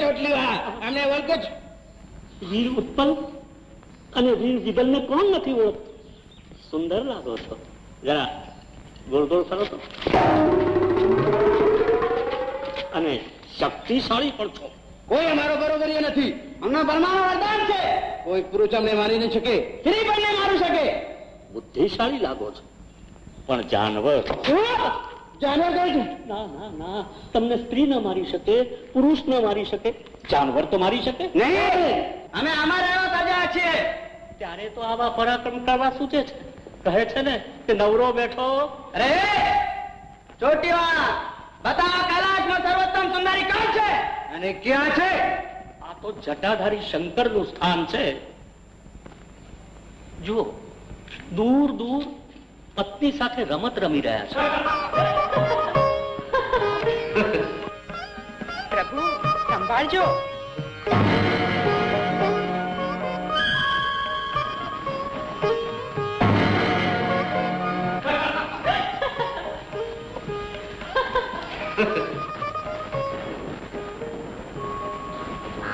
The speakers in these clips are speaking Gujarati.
ચોટલીવાળા અમને ઓળખો છો? વીર ઉત્પલ અને વીર જીગલને કોણ નથી ઓળખતું? સુંદર લાગો છો. જરા ગોળ ગોળ કરો છો અને શક્તિશાળી પણ છો. કોઈ અમારો બરોબરીઓ નથી. અમને પરમાણુ વરદાન છે. કોઈ પુરુષ અમને મારી ન શકે. સ્ત્રી પણ મારી શકે. બુદ્ધિશાળી લાગો છો. પણ જાનવર જાનવર કહે ના ના ના. તમને સ્ત્રી ન મારી શકે પુરુષ ન મારી શકે. જાનવર તો મારી શકે. નહીં! અમે અમારા તાજા છીએ. ત્યારે તો આવા પરાક્રમ કરવા સૂચે છે. કહે છે ને કે નવરો બેઠો. અરે ચોટીવાળા બતાવો કૈલાશમાં સર્વોત્તમ સુંદરી કોણ છે? અને ક્યાં છે? આ તો જટાધારી શંકરનું સ્થાન છે. જુઓ દૂર દૂર પત્ની સાથે રમત રમી રહ્યા છે. પ્રભુ સંભાળજો.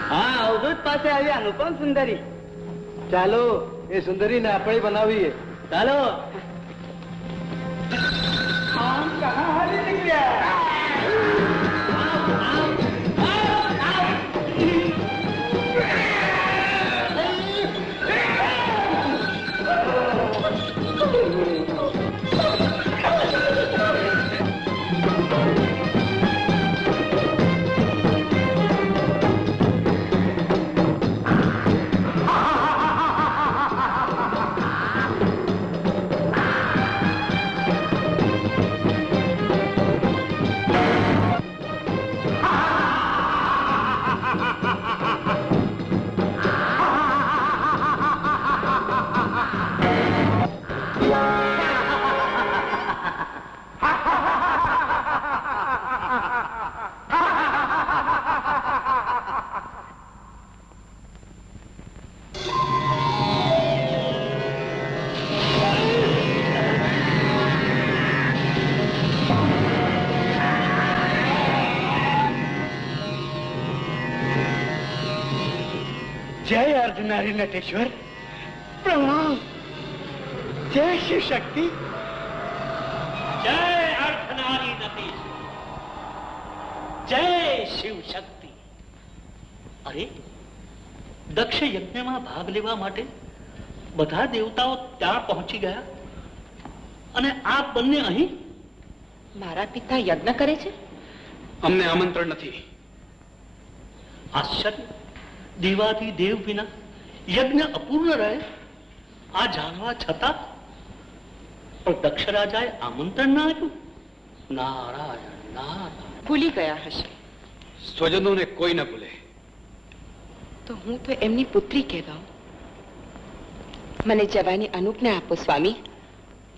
હા અવધૂત પાસે આવી અનુપમ સુંદરી. ચાલો એ સુંદરીને આપણે બનાવીએ. ચાલો. આમ કહાં હારી નીકળ્યા. જય અર્ધનારી નટેશ્વર પ્રણામ. જય શિવ શક્તિ. જય અર્થનારી જય શિવ શક્તિ. અરે દક્ષ યજ્ઞમાં ભાગ લેવા માટે બધા દેવતાઓ ત્યાં પહોંચી ગયા? અને આ બંને અહીં? મારા પિતા યજ્ઞ કરે છે? અમને આમંત્રણ નથી. આશ્ચર્ય. દેવાથી દેવ વિના યજ્ઞ અપૂર્ણ રહે આ જાણવા છતાં પણ દક્ષ રાજાએ આમંત્રણ ના આપ્યું. નારાયણ નારાયણ. ભૂલી ગયા હશે. સ્વજનોને કોઈ ન ભૂલે. તો હું તો એમની પુત્રી કહેવાઉં. મને જવાની અનુજ્ઞા આપો સ્વામી.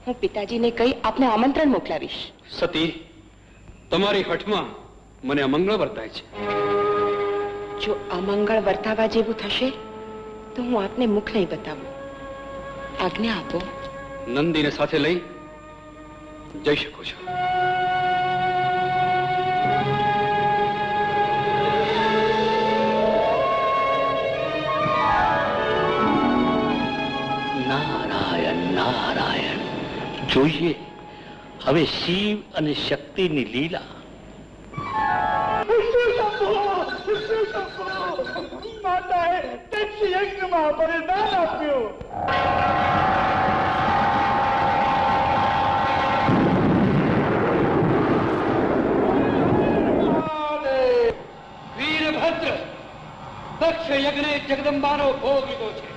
હું પિતાજીને કહી આપને આમંત્રણ મોકલાવીશ. સતી તમારી હઠમાં મને અમંગળ વર્તાય છે. જો અમંગળ વર્તાવા જેવું થશે, તો હું આપને મુખ નહીં બતાવું. આજ્ઞા આપો. નંદીને સાથે લઈ જઈ શકો છો. નારાયણ નારાયણ, જોઈએ. હવે શિવ અને શક્તિની લીલા યજ્ઞમાં બલિદાન આપ્યું. વીરભદ્ર, દક્ષ યજ્ઞે જગદંબાનો ભોગ લીધો છે.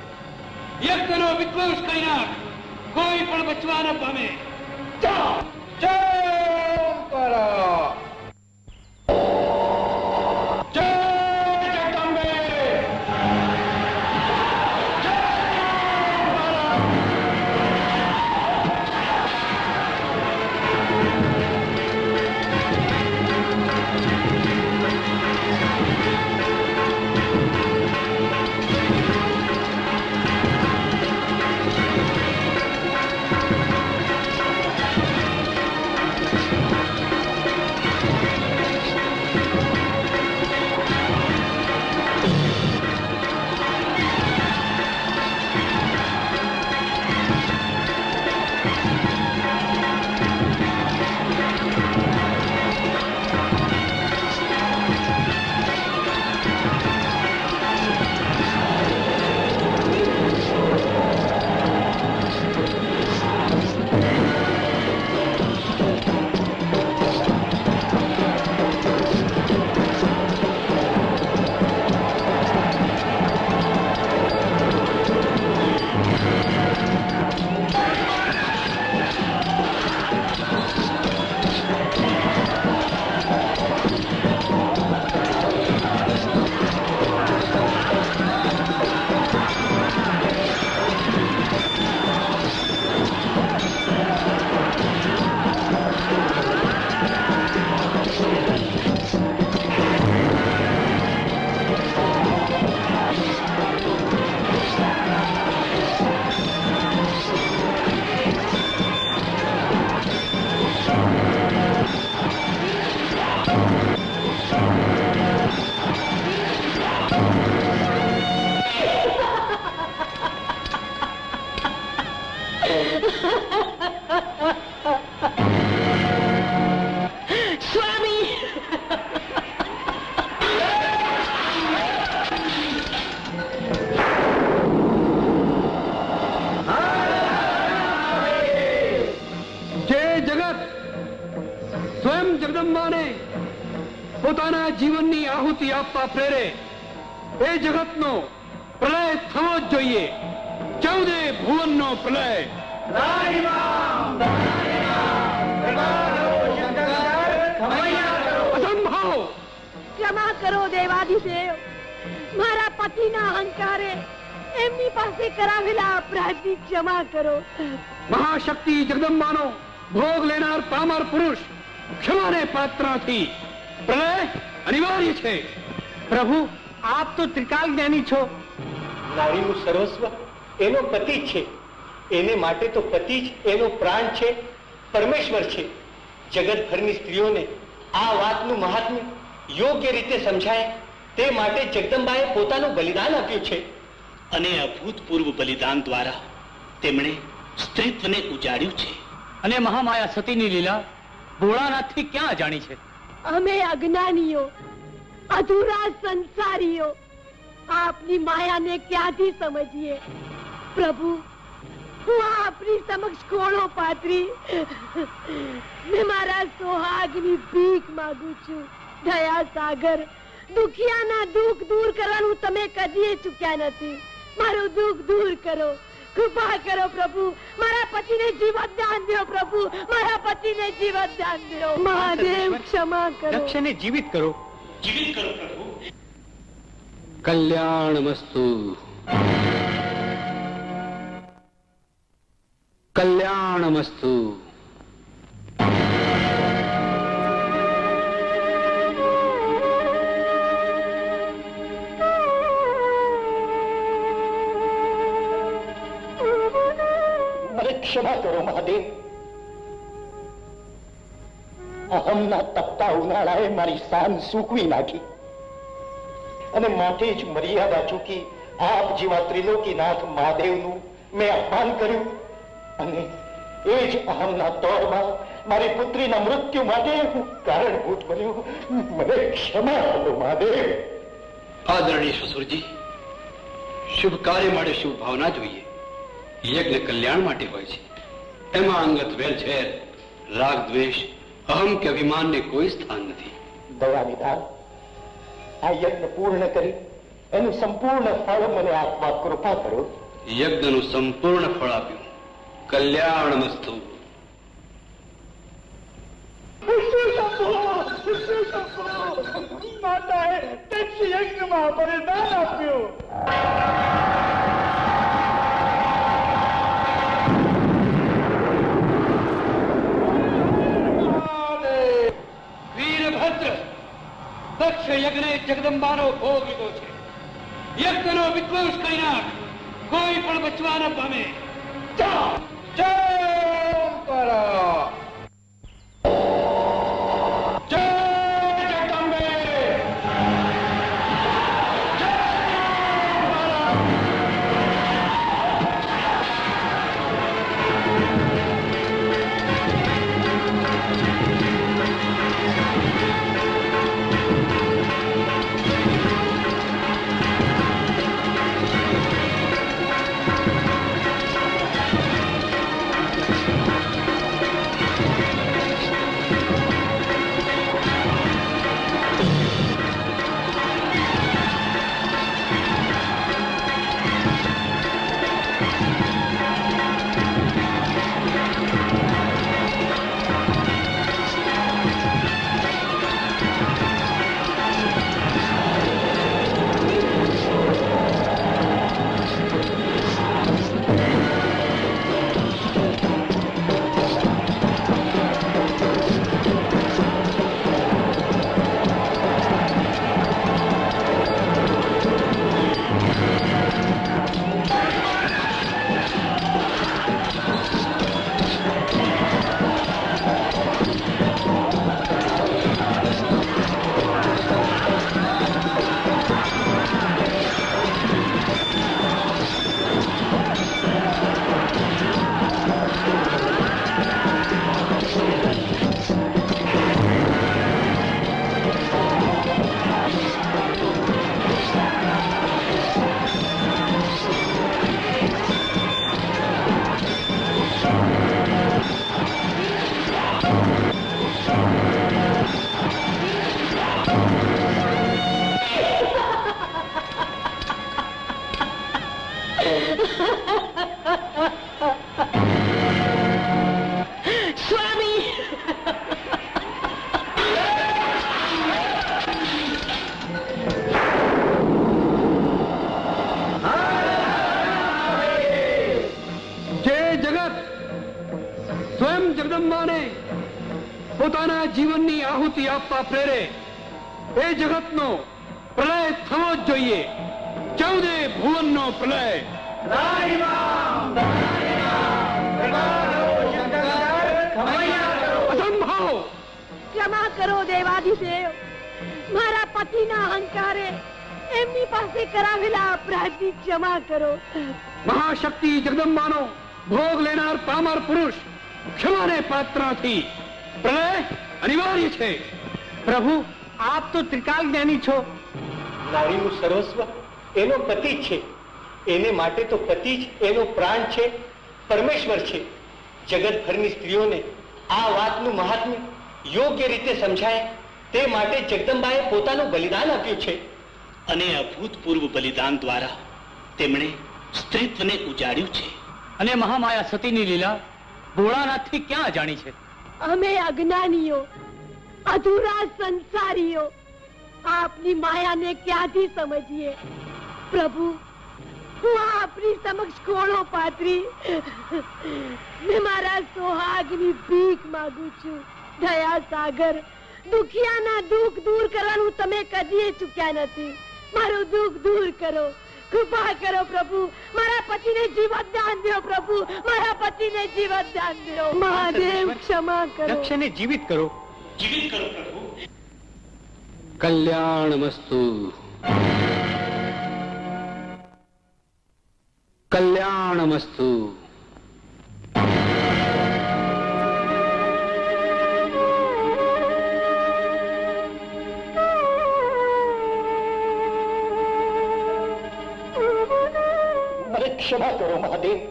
યજ્ઞનો વિદ્વંસ કરી નાખ. કોઈ પણ બચવા ન પામે. જય ભુવનનો પ્રલય. અસંભવ ક્ષમા કરો દેવાદિદેવ મારા પતિના અહંકારે એમની પાસે કરાવેલા અપરાધની ક્ષમા કરો. મહાશક્તિ જગદંબાનો ભોગ લેનાર પામર પુરુષ ક્ષમાને પાત્રથી પ્રલય અનિવાર્ય છે. પ્રભુ આપ તો ત્રિકાલ જ્ઞાની છો. નારીનું સર્વસ્વ એનો પતિ જ છે. એને માટે તો પતિ જ એનો પ્રાણ છે પરમેશ્વર છે. જગતભરની સ્ત્રીઓને આ વાતનું મહાત્મ્ય યોગ્ય રીતે સમજાય તે માટે જગદંબાએ પોતાનું બલિદાન આપ્યું છે. અને અભૂતપૂર્વ બલિદાન દ્વારા તેમણે સ્ત્રીત્વને ઉજાડ્યું છે. અને મહામાયા સતીની લીલા ભોળાનાથથી ક્યાં જાણી છે? અમે અજ્ઞાનીઓ અધૂરા સંસારીઓ આપની માયાને ક્યાંથી સમજીએ? પ્રભુ હું આપની સમક્ષ ખોળો પાથરી. મેં મારા સોહાગની ભીખ માંગુ છું. દયા સાગર દુખિયાના દુઃખ દૂર કરવાનું તમે કદીએ ચૂક્યા નથી. મારું દુઃખ દૂર કરો. કૃપા કરો પ્રભુ. મારા પતિને જીવત દાન દો પ્રભુ. મારા પતિને જીવત દાન દો મહાદેવ ક્ષમા કરો. દક્ષને જીવિત કરો. જીવિત કરો પ્રભુ. કલ્યાણમસ્તુ કલ્યાણમસ્તુ ક્ષમા કરો મહાદેવ અહમના તપતા ઉનાળાએ મારી શાન સૂકવી નાખી અને માટે જ મર્યાદા ચૂકી આપ જેવા ત્રિલોકીનાથ મહાદેવનું મેં અપમાન કર્યું. અને એ જ અહમના તોડમાં મારી પુત્રીના મૃત્યુ માટે હું કારણભૂત બન્યો. મને ક્ષમા કરો મહાદેવ. આદરણીય સસુરજી શુભ કાર્ય માટે શુભ ભાવના જોઈએ. યજ્ઞ કલ્યાણ માટે હોય છે. એમાં અંગત વેલ છે રાગ દ્વેષ અહમ કે અભિમાનને કોઈ સ્થાન નથી. દયા નિધાન. આ યજ્ઞ પૂર્ણ કરી એનું સંપૂર્ણ ફળ મને આપવા કૃપા કરો. યજ્ઞનું સંપૂર્ણ ફળ આપ્યું. કલ્યાણમસ્તુ માતાએ દક્ષ યજ્ઞમાં બલિદાન આપ્યું વીરભદ્ર દક્ષ યજ્ઞે જગદંબાનો ભોગ લીધો છે યજ્ઞનો વિદ્વંસ કરી નાખ કોઈ પણ બચવા ન પામે જા જય આપવા પ્રેરે એ જગતનો પ્રલય થવો જ જોઈએ. ચૌદે ભુવનનો પ્રલય. અસંભવ. ક્ષમા કરો દેવાધિદેવ મારા પતિના અહંકારે એમની પાસે કરાવેલા અપરાધની ક્ષમા કરો. મહાશક્તિ જગદંબાનો ભોગ લેનાર પામર પુરુષ ક્ષમાને પાત્ર નથી પ્રલય અનિવાર્ય છે. પ્રભુ આપ તો ત્રિકાલ જ્ઞાની છો. નારીનું સર્વસ્વ એનો પતિ છે. એને માટે તો પતિ જ એનો પ્રાણ છે પરમેશ્વર છે. જગતભરની સ્ત્રીઓને આ વાતનું મહાત્મ્ય યોગ્ય રીતે સમજાય તે માટે જગદંબાએ પોતાનું બલિદાન આપ્યું છે. અને અભૂતપૂર્વ બલિદાન દ્વારા તેમણે સ્ત્રીત્વને ઉજાડ્યું છે. અને મહામાયા સતીની લીલા ભોળાનાથથી ક્યાં જાણી છે? અમે અજ્ઞાનીઓ. અધૂરા સંસારીઓ. આપની માયાને ક્યાંથી સમજીએ? પ્રભુ હું આપની સમક્ષ ખોળો પાથરી. ને મારા સોહાગની ભીખ માંગુ છું. દયા સાગર દુખિયાના દુઃખ દૂર કરવાનું તમે કદીએ ચૂક્યા નથી. મારું દુઃખ દૂર કરો. કૃપા કરો પ્રભુ. મારા પતિને જીવન દાન દો પ્રભુ. મારા પતિને જીવન દાન દો. મહાદેવ ક્ષમા કરો. દક્ષને જીવિત કરો. જીવિત કરો પ્રભુ. કલ્યાણમસ્તુ. કલ્યાણમસ્તુ. મને ક્ષમા કરો મહાદેવ.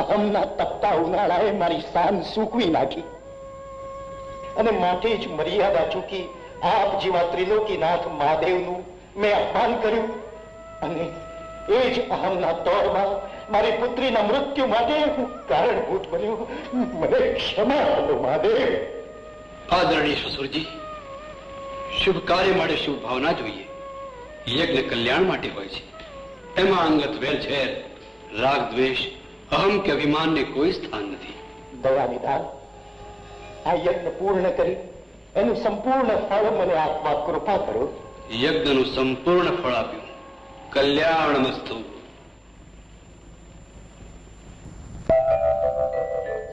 અહમના તપતા ઉનાળાએ મારી શાન સૂકવી નાખી. અને માટે જ મર્યાદા ચૂકી આપ જેવા ત્રિલોકીનાથ મહાદેવનું મેં અપમાન કર્યું. અને એ જ અહમના તોડમાં મારી પુત્રીના મૃત્યુ માટે હું કારણભૂત બન્યો. મને ક્ષમા કરો, મહાદેવ. આદરણીય સસુરજી, શુભ કાર્ય માટે શુભ ભાવના જોઈએ. યજ્ઞ કલ્યાણ માટે હોય છે. એમાં અંગત વેરઝેર રાગ દ્વેષ અહમ કે અભિમાનને કોઈ સ્થાન નથી. દયા નિદાન આ યજ્ઞ પૂર્ણ કરી એનું સંપૂર્ણ ફળ મને આપવા કૃપા કરો. યજ્ઞનું સંપૂર્ણ ફળ આપ્યું. કલ્યાણમસ્તુ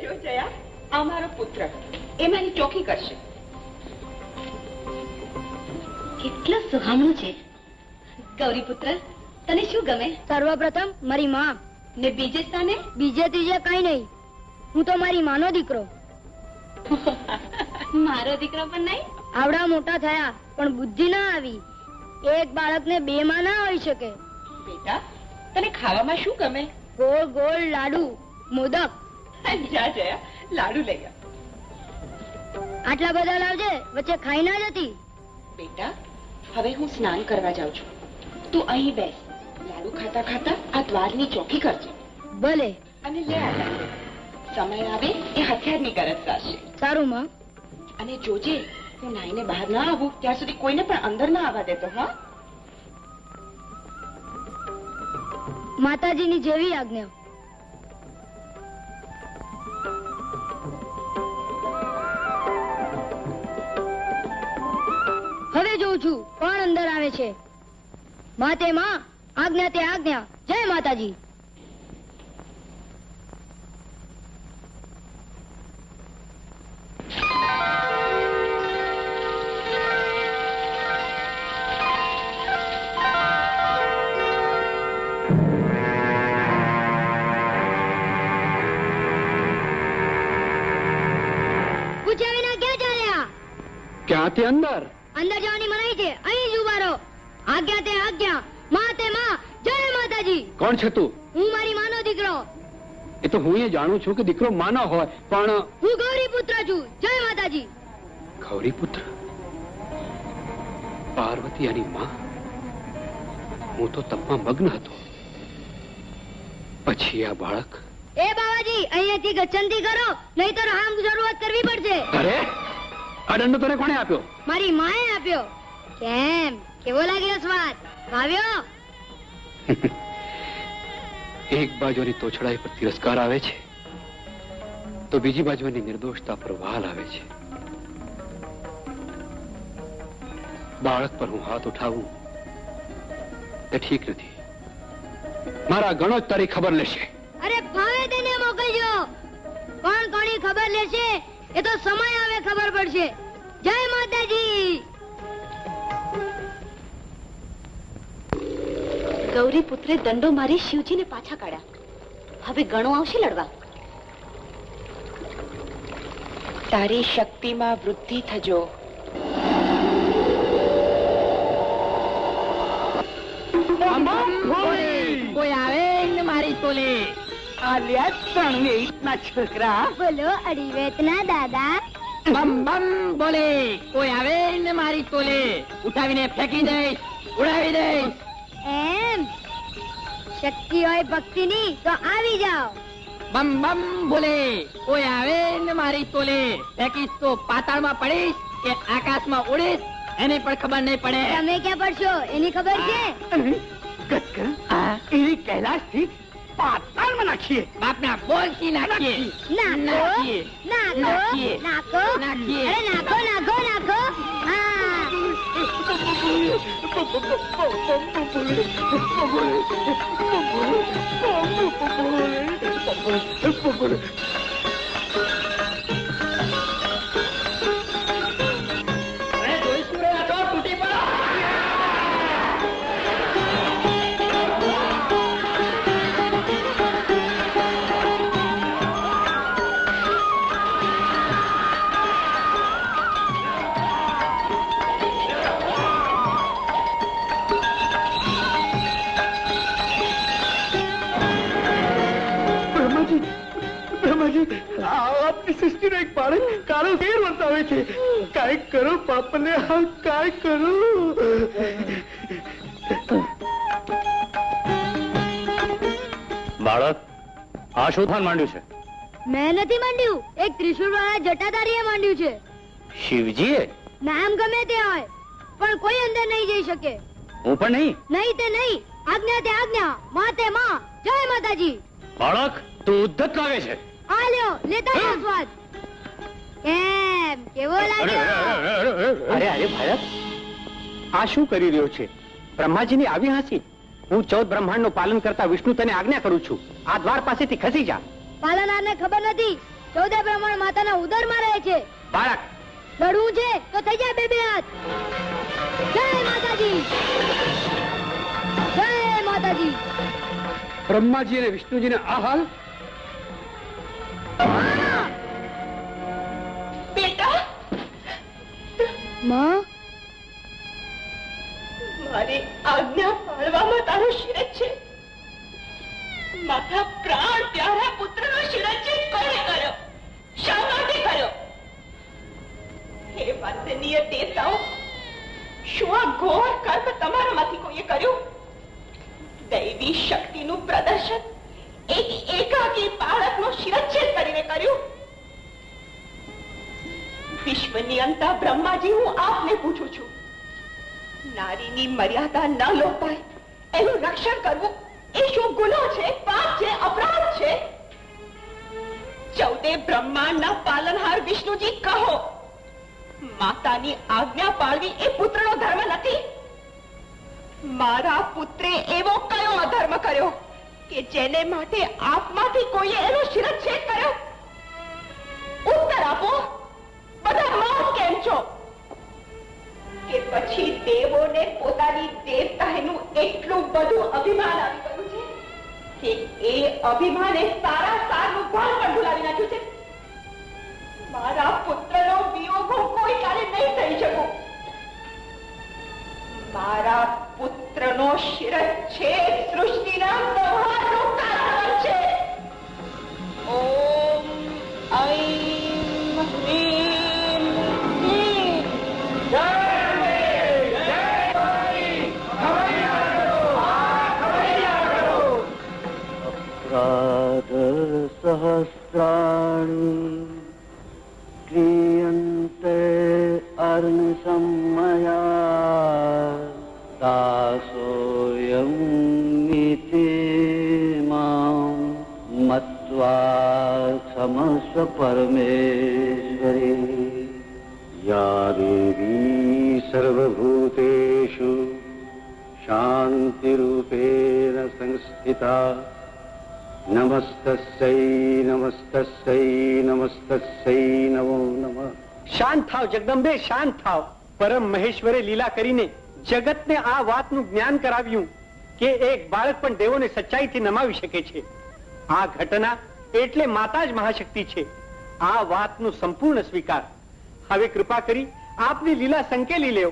જો જયા આ મારો પુત્ર. એ ચોકી કરશે. કેટલો સુહામણું છે. ગૌરી પુત્ર તને શું ગમે? સર્વપ્રથમ મારી માં. ને બીજે સ્થાને? બીજે ત્રીજે કઈ નહીં. હું તો મારી માનો દીકરો. મારો દીકરો પણ નહીં? આવડા મોટા થયા પણ બુદ્ધિ ના આવી. એક બાળકને બે માં ના હોઈ શકે. બેટા તને ખાવામાં શું ગમે? ગોળ ગોળ લાડુ મોદક. જા જયા લાડુ લઈ આટલા બધા લાવજે વચ્ચે ખાઈ ના જતી. બેટા હવે હું સ્નાન કરવા જાઉં છું. તું અહીં બેસ. લાડુ ખાતા ખાતા આ દ્વારની ચોકી કરજો. ભલે. અને લે આ સમય આવે એ હથિયારની ગરજ કરશે સારું માં. અને જોજે હું નાઈને બહાર ના આવું ત્યાં સુધી કોઈને પણ અંદર ના આવવા દેતો હા? માતાજીની જેવી આજ્ઞા. હવે જોઉં છું કોણ અંદર આવે છે? માતે માં. આજ્ઞા તે આજ્ઞા. જય માતાજી. ક્યાંથી અંદર? અંદર જવાની મનાઈ છે. અહીં જ ઊભા રહો. આજ્ઞા તે આજ્ઞા. માતાજી. કોણ છે તું? હું મારી માનો દીકરો. એ તો હું એ જાણું છું કે દીકરો માનો હોય પણ હું ગૌરી પુત્ર છું. જય માતાજી. ગૌરી પુત્ર પાર્વતી અને માં? હું તો તપમાં મગ્ન હતો. પછી આ બાળક? એ બાવાજી અહીંયાથી ગચ્છંતી કરો નહીં તો રામ શરૂઆત કરવી પડશે. અરે આ દંડો તને કોણે આપ્યો? મારી માએ આપ્યો. કેમ? કેવો લાગ્યો સ્વાદ? ભાવ્યો? એક બાજુની તોછડાઈ પર તિરસ્કાર આવે છે, તો બીજી બાજુની નિર્દોષતા પર વાલ આવે છે. બાળક પર હું હાથ ઉઠાવું તે ઠીક નથી. મારા ગણો જ તારી ખબર લેશે. અરે ભાવે તેને મોકલજો. કોણ કોની ખબર લેશે, એ તો સમય આવે ખબર પડશે. જય માતાજી. ગૌરી પુત્રે દંડો મારી શિવજીને પાછા કાઢ્યા. હવે ગણો આવશે લડવા. તારી શક્તિમાં વૃદ્ધિ થજો. કોઈ આવે ને મારી તોલે? આ લ્યા ત્રણ છોકરા. બોલો અડીવેતના દાદા. બમ બમ બોલે કોઈ આવે ને મારી તોલે? ઉઠાવીને ફેંકી દઈશ ઉડાવી દઈશ. એમ? શક્તિ હોય ભક્તિની તો આવી જાઓ. બમ બમ બોલે કોઈ આવે ને મારી તોલે. ફેંકીશ તો પાતાળમાં પડીશ કે આકાશમાં ઉડીશ એની પણ ખબર નહીં પડે. તમે ક્યાં પડશો? એની ખબર છે? એની કૈલાશથી પાતાળમાં નાખીએ. બાપના બોલથી નાખીએ. નાખો નાખીએ. નાખો. નાખો. નાખીએ. નાખો નાખો નાખો. હા અરે બ્રહ્માજી બ્રહ્માજી આપની સૃષ્ટિનો એક બાળક કાળો ફેર વર્તાવે છે. કાંઈ કરો પાપને હા કાંઈ કરો. બાળક આ શું માંડ્યું છે? મેં નથી માંડ્યું. એક ત્રિશુળ વાળા જટાધારીએ માંડ્યું છે. શિવજીએ? નામ ગમે તે હોય પણ કોઈ અંદર નહીં જઈ શકે. હું પણ નહીં? નહીં તે નહીં. આજ્ઞા તે આજ્ઞા. માતે માં. જય માતાજી. બાળક તું ઉદ્ધત લાગે છે. આ લ્યો લેતા જાઓ સ્વાદ. કેમ? કેવો લાગ્યો? અરે અરે ભારત આ શું કરી રહ્યો છે? બ્રહ્માજીની આવી હાંસી. હું ચૌદ બ્રહ્માંડનું પાલન કરતા વિષ્ણુ તને આજ્ઞા કરું છું. આ દ્વાર પાસેથી ખસી જા. પાલનારને ખબર નથી. ચૌદે બ્રહ્માંડ માતાના ઉદરમાં રહે છે. બાળક. લડવું છે તો થઈ જાય બે બે હાથ. જય માતાજી. જય માતાજી. બ્રહ્માજી અને વિષ્ણુજીને આ હાલ બેટા? માં? મારી આજ્ઞા પાળવામાં તારો શિરજ છે. મારા પ્રાણ પ્યારા પુત્રનો શિરચ્છેદ કોણે કર્યો? શા માટે કર્યો? હે વંદનીય દેવતાઓ શું આ ઘોર કર્મ તમારામાંથી કોઈએ કર્યું? દૈવી શક્તિનું પ્રદર્શન એક એકાકી વિશ્વની અંતા બ્રહ્માજી, હું આપને પૂછું છું. નારીની મર્યાદા ન લોપાય, એનું રક્ષણ કરવું એ શું ગુનો છે, પાપ છે, અપરાધ છે? ચૌદે બ્રહ્માંડના પાલનહાર વિષ્ણુજી કહો, માતાની આજ્ઞા પાળવી એ પુત્રનો ધર્મ નથી? મારા પુત્રે એવો કયો અધર્મ કર્યો કે જેને માટે આપમાંથી કોઈએ એનો શિરચ્છેદ કર્યો? ઉત્તર આપો. કે પછી દેવોને પોતાની દેવતાનું એટલું બધું અભિમાન આવી ગયું છે કે એ અભિમાને સારા સારનું ભાન વિશ્વ પરમેશ્વરી યા દેવી સર્વભૂતેષુ શાંતિરૂપેણ સંસ્થિતા નમસ્તસ્ય નમસ્તસ્ય નમસ્તસ્ય નમો નમઃ શાંત થાવ જગદંબે શાંત થાવ પરમ મહેશ્વરે લીલા કરીને જગતને આ વાતનું જ્ઞાન કરાવ્યું કે એક બાળક પણ દેવોને સચ્ચાઈથી નમાવી શકે છે. આ ઘટના એટલે માતા જ મહાશક્તિ છે. આ વાતનું સંપૂર્ણ સ્વીકાર. હવે કૃપા કરી આપની લીલા સંકેલી લેવ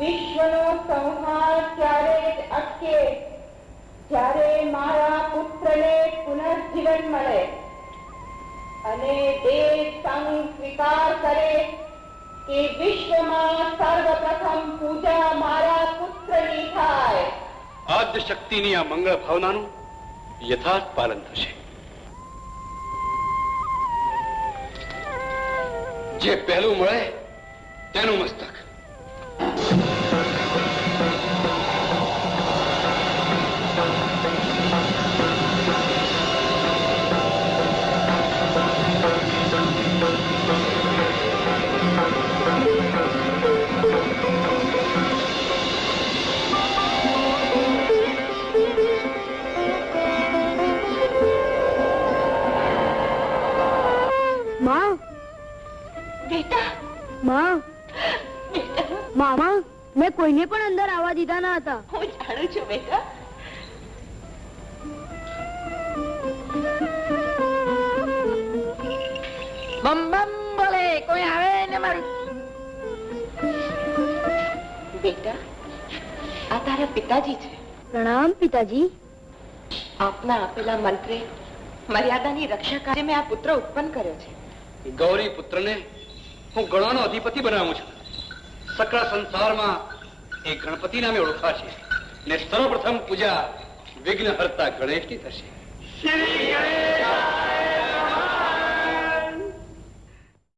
વિશ્વનો સંહાર ત્યારે અટકે? જ્યારે મારા પુત્રને પુનર્જીવન મળે અને દેશ સંઘ સ્વીકાર કરે કે વિશ્વમાં સર્વપ્રથમ પૂજા મારા પુત્રની થાય. આદ્ય શક્તિની આ મંગળ ભાવનાનું યથાર્થ પાલન થશે. જે પહેલું મળે તેનું મસ્તક. બેટા. માં. મામા મેં કોઈને પણ અંદર આવવા દીધા ના હતા. હું જાણું છું બેટા. બમ બમ બોલે કોઈ આવે ને મારું? બેટા આ તારા પિતાજી છે. પ્રણામ પિતાજી. આપના આપેલા મંત્રે મર્યાદાની રક્ષા મેં આ પુત્ર ઉત્પન્ન કર્યો છે. ગૌરી પુત્રને હું ગણાનો અધિપતિ બનાવું છું. સકળ સંસારમાં એ ગણપતિ નામે ઓળખાશે ને સર્વપ્રથમ પૂજા વિઘ્ન હર્તા ગણેશની થશે. શ્રી ગણેશ!